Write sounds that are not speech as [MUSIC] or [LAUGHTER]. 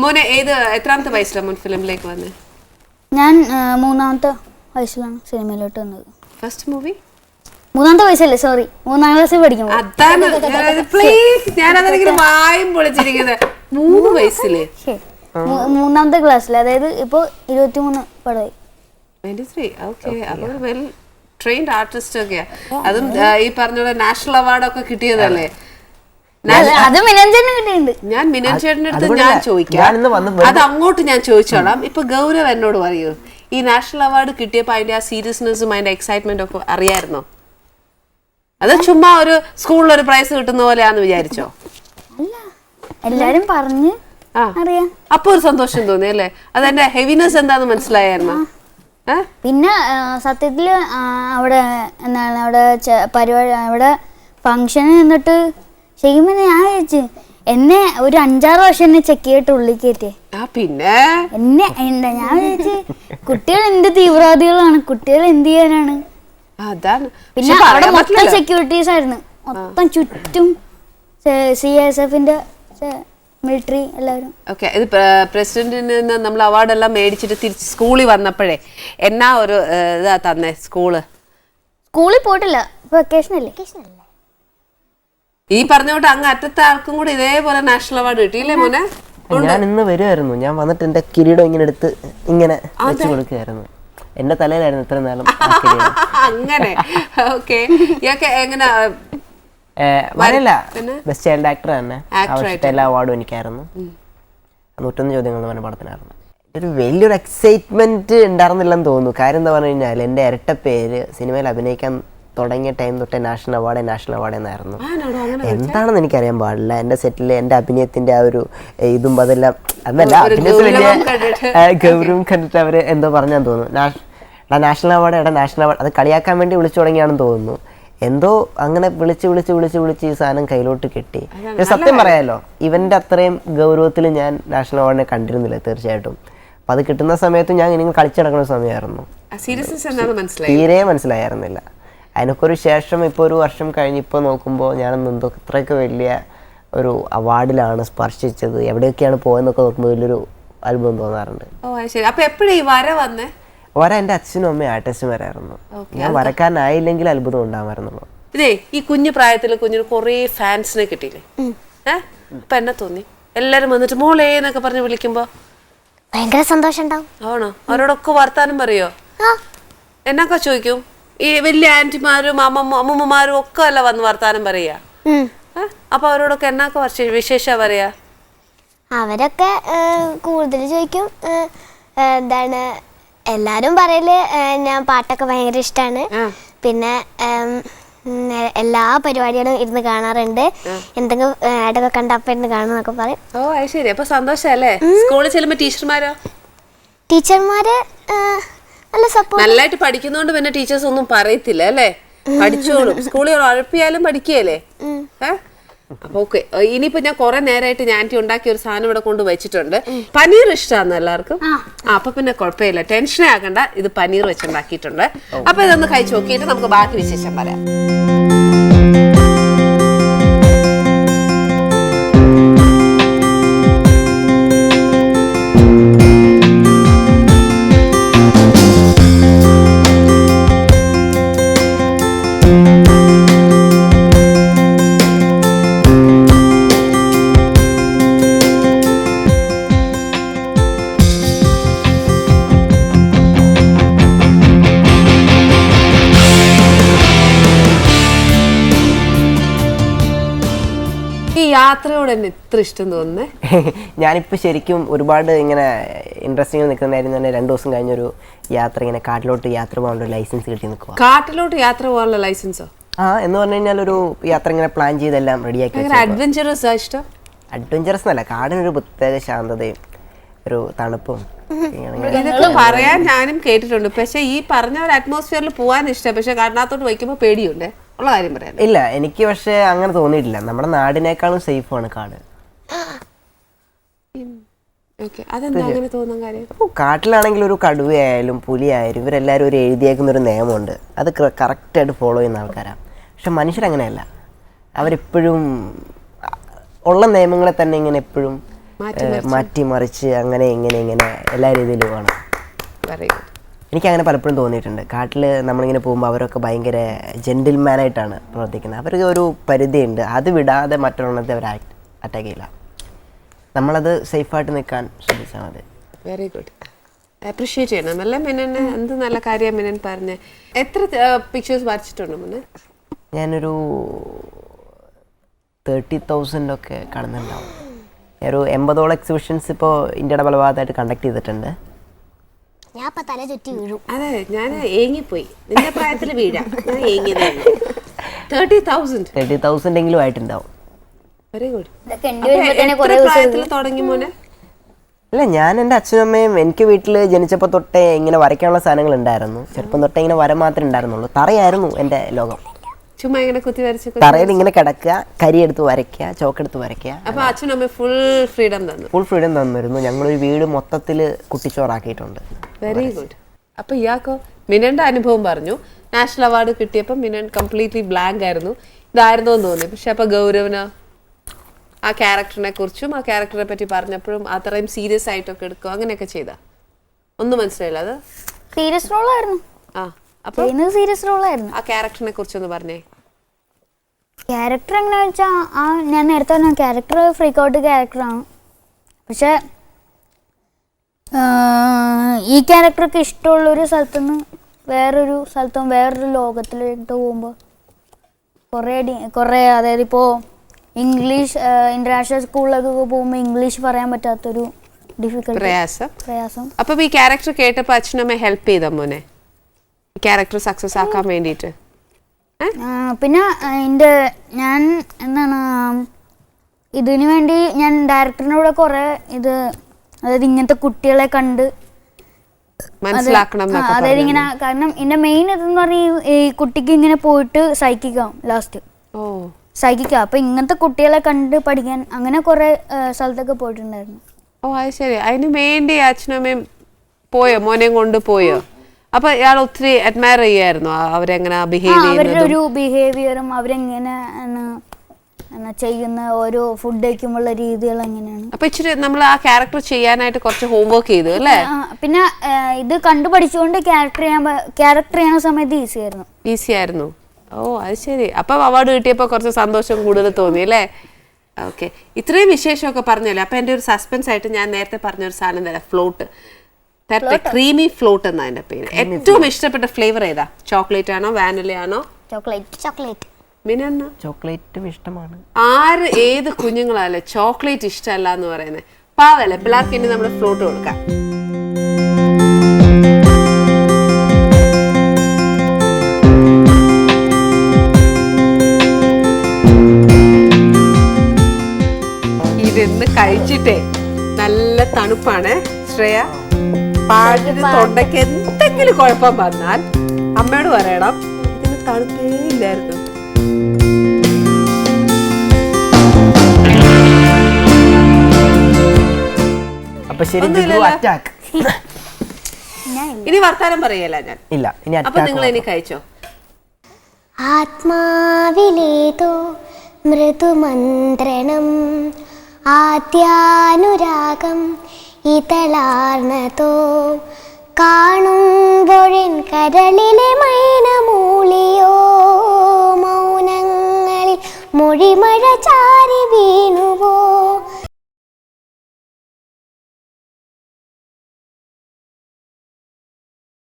മോനെ ഏത് എത്രാമത്തെ വയസ്സിലാണ് മോൻ ഫിലിമിലേക്ക് വന്നത് ഞാൻ മൂന്നാമത്തെ വയസ്സിലാണ് സിനിമയിലോട്ട് വന്നത്. ഫസ്റ്റ് മൂവി മൂന്നാമത്തെ വയസ്സല്ലേ? സോറി മൂന്നാം ക്ലാസ്സിൽ പഠിക്കുമ്പോൾ അതാണ് പ്ലീസ് ഞാൻ അതെങ്കിലും വായും പൊളിച്ചിരിക്കുന്നത്. മൂന്ന് വയസ്സിൽ? മൂന്നാമത്തെ ക്ലാസ്സിൽ അതായത് ഇപ്പോൾ ഇരുപത്തിമൂന്ന് പടമായി. ട്രെയിൻഡ് ആർട്ടിസ്റ്റ് ഒക്കെയാ. അതും ഈ പറഞ്ഞ പോലെ നാഷണൽ അവാർഡൊക്കെ കിട്ടിയതല്ലേ? അത് ഞാൻ മിനൻ ചേട്ടന്റെ അടുത്ത് ഞാൻ ചോദിക്കാം. അത് അങ്ങോട്ട് ഞാൻ ചോദിച്ചോളാം. ഇപ്പൊ ഗൗരവ് എന്നോട് പറയൂ ഈ നാഷണൽ അവാർഡ് കിട്ടിയപ്പോ അതിന്റെ ആ സീരിയസ്നെസ്സും അതിന്റെ എക്സൈറ്റ്മെന്റ് ഒക്കെ അറിയായിരുന്നോ? അത് ചുമ്മാ ഒരു സ്കൂളിൽ ഒരു പ്രൈസ് കിട്ടുന്ന പോലെയാന്ന് വിചാരിച്ചോ? അല്ല എല്ലാരും പറഞ്ഞു അപ്പൊ ഒരു സന്തോഷം തോന്നി അല്ലേ? അതെന്റെ ഹെവിനെസ് എന്താന്ന് മനസ്സിലായിരുന്നു പിന്നെ സത്യത്തിൽ അവിടെ എന്താണ് അവിടെ പരിപാടി അവിടെ ഫംഗ്ഷന് നിന്നിട്ട് ശരിക്കും പറഞ്ഞാ ഞാൻ വിചാരിച്ചു എന്നെ ഒരു അഞ്ചാറ് വർഷം എന്നെ ചെക്ക് ചെയ്തിട്ട് ഉള്ളിൽ ആ പിന്നെ? എന്നെ എന്താ ഞാൻ വിചാരിച്ചു കുട്ടികൾ എന്ത് തീവ്രവാദികളാണ് കുട്ടികൾ എന്ത് ചെയ്യാനാണ്? അതാണ്. പിന്നെ അവിടെ മൊത്തം സെക്യൂരിറ്റീസ് ആയിരുന്നു. മൊത്തം ചുറ്റും സി എസ് എഫിന്റെ മിലിറ്ററി എല്ലാവരും. ഓക്കെ ഇത് പ്രസിഡന്റിൽ നമ്മൾ അവാർഡ് എല്ലാം മേടിച്ചിട്ട് തിരിച്ച് സ്കൂളിൽ വന്നപ്പോഴേ എന്നാ ഒരു ഇതാ തന്നെ സ്കൂൾ? സ്കൂളിൽ പോയിട്ടില്ല. വെക്കേഷൻ അല്ലേ. ഈ പറഞ്ഞോട്ട് അങ്ങ് അറ്റത്തെ ആൾക്കും കൂടെ ഇതേപോലെ നാഷണൽ അവാർഡ് കിട്ടിയില്ലേ മോനെ? ഞാൻ ഇന്ന് വരുമായിരുന്നു ഞാൻ വന്നിട്ട് എന്റെ കിരീടം ഇങ്ങനെ എടുത്ത് ഇങ്ങനെ വെച്ച് കൊടുക്കുകയായിരുന്നു എന്റെ തലയിലായിരുന്നു ഇത്ര നാളും [LAUGHS] അങ്ങനെ. ഓക്കെ ഇതൊക്കെ എങ്ങനെ വരല്ല ബെസ്റ്റ് ചൈൽഡ് ആക്ടർ തന്നെ. എല്ലാ അവാർഡും എനിക്കായിരുന്നു. നൂറ്റൊന്ന് ചോദ്യങ്ങൾ പറഞ്ഞ പടത്തിനായിരുന്നു. ഒരു വലിയൊരു എക്സൈറ്റ്മെന്റ് ഉണ്ടായിരുന്നില്ലെന്ന് തോന്നുന്നു. കാര്യം എന്താ പറഞ്ഞു കഴിഞ്ഞാൽ എന്റെ ഇരട്ട പേര് സിനിമയിൽ അഭിനയിക്കാൻ തുടങ്ങിയ ടൈം തൊട്ടേ നാഷണൽ അവാർഡ് നാഷണൽ അവാർഡ് എന്നായിരുന്നു. എന്താണെന്ന് എനിക്കറിയാൻ പാടില്ല. എന്റെ സെറ്റിൽ എന്റെ അഭിനയത്തിന്റെ ആ ഒരു ഇതും അതെല്ലാം അതല്ല അഭിനയത്തിൽ വലിയ ഗൗരവം കണ്ടിട്ട്. അവർ എന്തോ പറഞ്ഞാന്ന് തോന്നുന്നു. എടാ നാഷണൽ അവാർഡ് എടാ നാഷണൽ അവാർഡ് അത് കളിയാക്കാൻ വേണ്ടി വിളിച്ചു തുടങ്ങിയാണെന്ന് തോന്നുന്നു. എന്തോ അങ്ങനെ വിളിച്ച് വിളിച്ച് വിളിച്ച് വിളിച്ച് ഈ സാധനം കയ്യിലോട്ട് കിട്ടി. സത്യം പറയാലോ ഇവന്റെ അത്രയും ഗൗരവത്തിൽ ഞാൻ നാഷണൽ അവാർഡിനെ കണ്ടിരുന്നില്ല തീർച്ചയായിട്ടും. അപ്പൊ അത് കിട്ടുന്ന സമയത്ത് ഞാൻ ഇനി കളിച്ചു നടക്കുന്ന സമയമായിരുന്നു. തീരെ മനസ്സിലായിരുന്നില്ല. അതിനൊക്കെ ഒരു ശേഷം ഇപ്പോൾ ഒരു വർഷം കഴിഞ്ഞിപ്പോൾ നോക്കുമ്പോൾ ഞാൻ എന്തോ ഇത്രയൊക്കെ വലിയ ഒരു അവാർഡിലാണ് സ്പർശിച്ചത്. എവിടെയൊക്കെയാണ് പോയെന്നൊക്കെ നോക്കുമ്പോൾ വലിയൊരു അത്ഭുതം തോന്നാറുണ്ട്. ഓ ശരി. അപ്പോൾ എപ്പോഴും ഈ വര വന്നേ? വര എന്റെ അച്ഛനും അമ്മയും ആർട്ടിസ്റ്റുമാരായിരുന്നു ഞാൻ വരക്കാരനായില്ലെങ്കിൽ അത്ഭുതം ഉണ്ടാമായിരുന്നുള്ളൂ ഇതേ ഈ കുഞ്ഞു പ്രായത്തിൽ കുഞ്ഞിന് കുറേ ഫാൻസിനെ കിട്ടിയില്ലേ? ഏ? അപ്പൊ എന്നെ തോന്നി. എല്ലാരും വന്നിട്ട് മോളേ എന്നൊക്കെ പറഞ്ഞ് വിളിക്കുമ്പോ ഭയങ്കര സന്തോഷം ഉണ്ടാവും ആണോ? അവരോടൊക്കെ വർത്താനം പറയോ? ആ. എന്നൊക്കെ ചോദിക്കും. ഈ വലിയ ആന്റിമാരും അമ്മ അമ്മമ്മമാരും ഒക്കെ അല്ല വന്ന് വർത്താനം പറയാ. അപ്പൊ അവരോടൊക്കെ എന്നൊക്കെ വർഷ- വിശേഷ പറയാ? അവരൊക്കെ കൂടുതൽ ചോദിക്കും എന്താണ് എല്ലാരും പറയൽ ഞാൻ പാട്ടൊക്കെ ഭയങ്കര ഇഷ്ടാണ്. പിന്നെ എല്ലാ പരിപാടികളും ഇരുന്ന് കാണാറുണ്ട്. എന്തെങ്കിലും ആടൊക്കെ കണ്ട കണ്ടപ്പോ ഇരുന്ന് കാണുന്നൊക്കെ പറയും. ഓ അത് ശരി അപ്പൊ സന്തോഷല്ലേ സ്കൂളിൽ ചെല്ലുമ്പോ ടീച്ചർമാരോ? ടീച്ചർമാര് നല്ല സപ്പോർട്ട് നന്നായിട്ട് പഠിക്കുന്നോണ്ട് പിന്നെ ടീച്ചേഴ്സ് ഒന്നും പറയത്തില്ല അല്ലേ? പഠിച്ചോളും. സ്കൂളിൽ ഉഴപ്പിയാലും പഠിക്കുകയല്ലേ? അപ്പൊ ഓക്കെ. ഇനിയിപ്പോ ഞാൻ കുറെ നേരമായിട്ട് ഞാൻ ആന്റി ഉണ്ടാക്കിയ ഒരു സാധനം ഇവിടെ കൊണ്ട് വെച്ചിട്ടുണ്ട്. പനീർ ഇഷ്ടമാണ് എല്ലാവർക്കും? ആ. അപ്പൊ പിന്നെ കുഴപ്പമില്ല. ടെൻഷനേ ആകണ്ട. ഇത് പനീർ വെച്ചുണ്ടാക്കിയിട്ടുണ്ട് അപ്പൊ ഇതൊന്ന് കഴിച്ചു നോക്കിയിട്ട് നമുക്ക് ബാക്കി വിശേഷം പറയാം. യാത്രയോട് തന്നെ ഇത്ര ഇഷ്ടം തോന്നുന്നേ? [LAUGHS] ഞാനിപ്പോൾ ശരിക്കും ഒരുപാട് ഇങ്ങനെ ഇൻട്രസ്റ്റിംഗ് നിൽക്കുന്നതായിരുന്നു. തന്നെ രണ്ടു ദിവസം കഴിഞ്ഞൊരു യാത്ര ഇങ്ങനെ കാട്ടിലോട്ട് യാത്ര പോകാനുള്ള ലൈസൻസ് കിട്ടി നിൽക്കുക കാട്ടിലോട്ട് യാത്ര പോകാനുള്ള ലൈസൻസോ ആ എന്ന് പറഞ്ഞു കഴിഞ്ഞാൽ ഒരു യാത്ര ഇങ്ങനെ പ്ലാൻ ചെയ്തെല്ലാം റെഡിയാക്കി ഭയങ്കര അഡ്വഞ്ചറസ് ഇഷ്ടം? അഡ്വഞ്ചറസ് എന്നല്ല കാടിനൊരു പ്രത്യേക ശാന്തതയും ഒരു തണുപ്പും ഇതൊക്കെ പറയാൻ ഞാനും കേട്ടിട്ടുണ്ട്. പക്ഷെ ഈ പറഞ്ഞ ഒരു അറ്റ്മോസ്ഫിയറിൽ പോകാൻ ഇഷ്ടം. പക്ഷെ കാട്ടിനകത്തോട്ട് വയ്ക്കുമ്പോൾ പേടിയുണ്ട്? ഉള്ള കാര്യം പറയാൻ ഇല്ല എനിക്ക് പക്ഷേ അങ്ങനെ തോന്നിയിട്ടില്ല. നമ്മുടെ നാടിനേക്കാളും സേഫ് ആണ് കാട്. ഓക്കെ അതെന്താ അങ്ങനെ തോന്നാൻ കാര്യം? അപ്പോൾ കാട്ടിലാണെങ്കിൽ ഒരു കടുവയായാലും പുലിയായാലും ഇവരെല്ലാവരും ഒരു എഴുതിയേക്കുന്ന ഒരു നിയമമുണ്ട്. അത് കറക്റ്റായിട്ട് ഫോളോ ചെയ്യുന്ന ആൾക്കാരാണ് പക്ഷെ മനുഷ്യരങ്ങനെയല്ല അവരെപ്പോഴും ഉള്ള നിയമങ്ങളെ തന്നെ ഇങ്ങനെ എപ്പോഴും മാറ്റിമറിച്ച് അങ്ങനെ ഇങ്ങനെ ഇങ്ങനെ എല്ലാ രീതിയിലും രീതിയിലുമാണ് വെരി ഗുഡ് എനിക്ക് അങ്ങനെ പലപ്പോഴും തോന്നിയിട്ടുണ്ട്. കാട്ടിൽ നമ്മളിങ്ങനെ പോകുമ്പോൾ അവരൊക്കെ ഭയങ്കര ജെന്റിൽമാനായിട്ടാണ് പ്രവർത്തിക്കുന്നത്. അവർക്ക് ഒരു പരിധിയുണ്ട്. അത് വിടാതെ മറ്റൊരെണ്ണത്തെ അവർ അറ്റാക്ക് ചെയ്യില്ല. നമ്മളത് സേഫായിട്ട് നിൽക്കാൻ ശ്രദ്ധിച്ചാൽ മതി. വെരി ഗുഡ് അപ്രീഷിയേറ്റ് ചെയ്യണം. അല്ലേ മിനൻ എന്ത് നല്ല കാര്യം മിനൻ പറഞ്ഞ്. എത്ര പിക്ചേഴ്സ് വരച്ചിട്ടുണ്ട് മുന്നേ ഞാനൊരു തേർട്ടി തൗസൻഡ് ഒക്കെ കാണുന്നുണ്ടാവും ഒരു എൺപതോളം എക്സിബിഷൻസ് ഇപ്പോൾ ഇന്ത്യയുടെ പല ഭാഗത്തായിട്ട് കണ്ടക്ട് ചെയ്തിട്ടുണ്ട്. ഞാൻ ഇപ്പൊ തല ചുറ്റി വീഴും. അതെ ഞാൻ ഏങ്ങിപ്പോയി. നിന്റെ പ്രായത്തിൽ വീഴാം. ഞാൻ ഏങ്ങിയതേ തേർട്ടി തൗസൻഡ് തേർട്ടി തൗസൻഡ് എങ്കിലും ആയിട്ടുണ്ടാവും. വെരി ഗുഡ് ഇതൊക്കെ എന്റെ വരുമ്പോ തന്നെ കുറേ ദിവസം പ്രായത്തിൽ തുടങ്ങി മോനെ? അല്ല ഞാൻ എന്റെ അച്ഛനും അമ്മയും എനിക്ക് വീട്ടിൽ ജനിച്ചപ്പോൾ തൊട്ടേ ഇങ്ങനെ വരയ്ക്കാനുള്ള സാധനങ്ങൾ ഉണ്ടായിരുന്നു. ചെറുപ്പം തൊട്ടേ ഇങ്ങനെ വര മാത്രമേ ഉണ്ടായിരുന്നുള്ളൂ. തറയായിരുന്നു എന്റെ ലോകം. ചുമ്മാ ഇങ്ങനെ കുത്തി വരച്ച് കുത്തി- തറയിൽ ഇങ്ങനെ കിടക്കുക കരി എടുത്ത് വരയ്ക്കുക ചോക്കെടുത്ത് വരയ്ക്കുക. അപ്പൊ അച്ഛനും അമ്മ ഫുൾ ഫ്രീഡം തന്നു. ഫുൾ ഫ്രീഡം തന്നിരുന്നു. ഞങ്ങളൊരു വീട് മൊത്തത്തിൽ കുട്ടിച്ചോറാക്കിയിട്ടുണ്ട്. വെരി ഗുഡ് അപ്പൊ ഇയാൾക്ക് മിനന്റെ അനുഭവം പറഞ്ഞു. നാഷണൽ അവാർഡ് കിട്ടിയപ്പോൾ മിനൻ കംപ്ലീറ്റ്ലി ബ്ലാങ്ക് ആയിരുന്നു. ഇതായിരുന്നോ എന്ന് തോന്നി. പക്ഷെ അപ്പൊ ഗൗരവന് ആ ക്യാരക്ടറിനെ കുറിച്ചും ആ ക്യാരക്ടറെ പറ്റി പറഞ്ഞപ്പോഴും അത്രയും സീരിയസ് ആയിട്ടൊക്കെ എടുക്കുക അങ്ങനെയൊക്കെ ചെയ്ത. ഒന്നും മനസ്സിലായില്ല അത്? സീരിയസ് റോൾ ആയിരുന്നു. ആ അപ്പൊ സീരിയസ് റോളായിരുന്നു ആ ക്യാരക്ടറിനെ കുറിച്ചൊന്ന് പറഞ്ഞേ. ക്യാരക്ടർ എങ്ങനെ വെച്ചാൽ ആ ഞാൻ നേരത്തെ പറഞ്ഞ ക്യാരക്ടർ ഫ്രീക്ക് ഔട്ട് ക്യാരക്ടറാണ് പക്ഷെ ഈ ക്യാരക്ടർക്ക് ഇഷ്ടമുള്ളൊരു സ്ഥലത്തുനിന്ന് വേറൊരു സ്ഥലത്തും വേറൊരു ലോകത്തിലോട്ട് പോകുമ്പോൾ കുറേ ഡി കുറേ അതായത് ഇപ്പോൾ ഇംഗ്ലീഷ് ഇന്റർനാഷണൽ സ്കൂളിലൊക്കെ പോകുമ്പോൾ ഇംഗ്ലീഷ് പറയാൻ പറ്റാത്തൊരു ഡിഫിക്കൽട്ടി പ്രയാസം. പ്രയാസം. അപ്പൊ ഈ ക്യാരക്ടർ കേട്ടപ്പോൾ അച്ഛനമ്മ ഹെൽപ്പ് ചെയ്ത മോനെ? ക്യാരക്ടർ സക്സസ് ആക്കാൻ വേണ്ടിയിട്ട്. പിന്നെ എന്റെ ഞാൻ എന്താണ് ഇതിനു വേണ്ടി ഞാൻ ഡയറക്ടറിനോട് കുറേ ഇത് അതായത് ഇങ്ങനത്തെ കുട്ടികളെ കണ്ട് മനസ്സിലാക്കണം അതായത് ഇങ്ങനെ കാരണം എന്റെ മെയിൻ ഇതെന്ന് പറഞ്ഞാൽ ഈ കുട്ടിക്ക് ഇങ്ങനെ പോയിട്ട് സൈക്കിക്കാവും ലാസ്റ്റ് ഓ. സൈക്കിക്കാം. അപ്പൊ ഇങ്ങനത്തെ കുട്ടികളെ കണ്ട് പഠിക്കാൻ അങ്ങനെ കുറെ സ്ഥലത്തൊക്കെ പോയിട്ടുണ്ടായിരുന്നു. ഓ അത് ശരി. അതിന് വേണ്ടി അച്ഛനും അമ്മയും പോയോ? മോനെയും കൊണ്ട് പോയോ? അപ്പൊ ഇയാൾ ഒത്തിരി അഡ്മയർ ചെയ്യായിരുന്നു അവരെങ്ങനെ ബിഹേവ് അവരുടെ ഒരു ബിഹേവിയറും അവരെങ്ങനെ ചെയ്യുന്ന ഓരോ ഫുഡ് കഴിക്കുമ്പോഴുള്ള രീതികൾ എങ്ങനെയാണ് അപ്പൊ ഇച്ചിരി നമ്മൾ ആ ക്യാരക്ടർ ചെയ്യാനായിട്ട് കുറച്ച് ഹോംവർക്ക് ചെയ്തു അല്ലേ? പിന്നെ ഇത് കണ്ടു പഠിച്ചുകൊണ്ട് ക്യാരക്ടർ ചെയ്യാൻ ക്യാരക്ടർ ചെയ്യുന്ന സമയത്ത് ഈസി ആയിരുന്നു. ഈസി ആയിരുന്നു. ഓ അത് ശരി. അപ്പൊ അവാർഡ് കിട്ടിയപ്പോ കുറച്ച് സന്തോഷം കൂടുതൽ തോന്നി അല്ലേ? ഓക്കെ ഇത്രയും വിശേഷമൊക്കെ പറഞ്ഞല്ലേ? അപ്പൊ എന്റെ ഒരു സസ്പെൻസ് ആയിട്ട് ഞാൻ നേരത്തെ പറഞ്ഞ ഒരു സാധനം തരാം. ഫ്ലോട്ട് തരട്ടെ ക്രീമി ഫ്ലോട്ട് എന്നാ അതിന്റെ പേര്. ഏറ്റവും ഇഷ്ടപ്പെട്ട ഫ്ലേവർ ഏതാ? ചോക്ലേറ്റ് ആണോ വാനില ആണോ? ചോക്ലേറ്റ് ചോക്ലേറ്റ് മിനെന്നാ ചോക്ലേറ്റും ഇഷ്ടമാണ്. ആര് ഏത് കുഞ്ഞുങ്ങളല്ലേ ചോക്ലേറ്റ് ഇഷ്ടമല്ല എന്ന് പറയുന്നത്? പാവല്ലേ പിള്ളേർക്ക് ഇനി നമ്മൾ ഫ്ലോട്ട് കൊടുക്കാം. ഇതെന്ന് കഴിച്ചിട്ടേ നല്ല തണുപ്പാണ്. ശ്രേയ പാടിന് തൊണ്ടയ്ക്ക് എന്തെങ്കിലും കുഴപ്പം വന്നാൽ അമ്മയോട് പറയണം. ഇതിന് തണുപ്പേ ഇല്ലായിരുന്നു. അപ്പൊ ശരി. അറ്റാക്ക് ഇനി വർത്താനം പറയല്ല ഞാൻ. ഇല്ല ഇനി അപ്പൊ നിങ്ങൾ ഇനി കഴിച്ചോ? ആത്മാവിലേതോ മൃദുമന്ത്രണം ആദ്യാനുരാഗം ഇതളാർന്നതോ. കാണുമ്പോഴൻ കരളിലെ മൈനമൂളിയോ മൊഴിമഴ ചാരി വീണുവോ